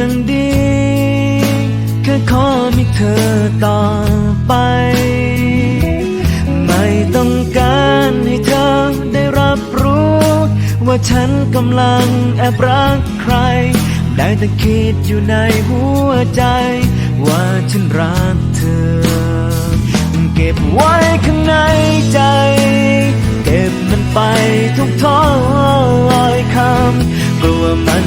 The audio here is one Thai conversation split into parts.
ก็ยังดี แค่ขอมีเธอต่อไป ไม่ต้องการให้เธอได้รับรู้ ว่าฉันกำลังแอบรักใคร ได้แต่คิดอยู่ในหัวใจ ว่าฉันรักเธอ เก็บไว้ข้างในใจ เก็บมันไปทุกถ้อยคำกลัวมัน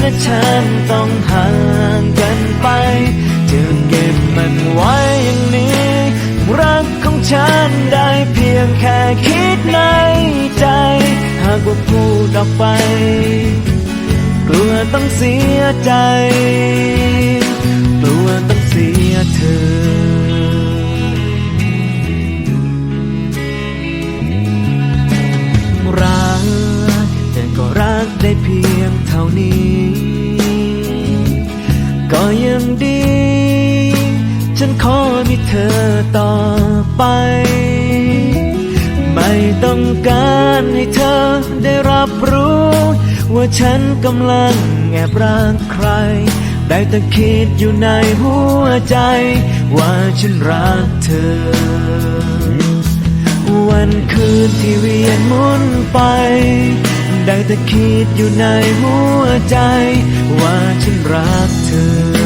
และฉันต้องห่างกันไปจะเก็บมันไว้อย่างนี้ รักของฉันได้เพียงแค่คิดในใจ หากว่าพูดออกไป กลัวต้องเสียใจ ได้เพียงเท่านี้ ก็ยังดี ฉันขอมีเธอต่อไป ไม่ต้องการให้เธอได้รับรู้ ว่าฉันกำลังแอบรักใคร ได้แต่คิดอยู่ในหัวใจ ว่าฉันรักเธอ วันคืนที่เวียนหมุนไป ได้แต่คิดอยู่ในหัวใจ ว่าฉันรักเธอ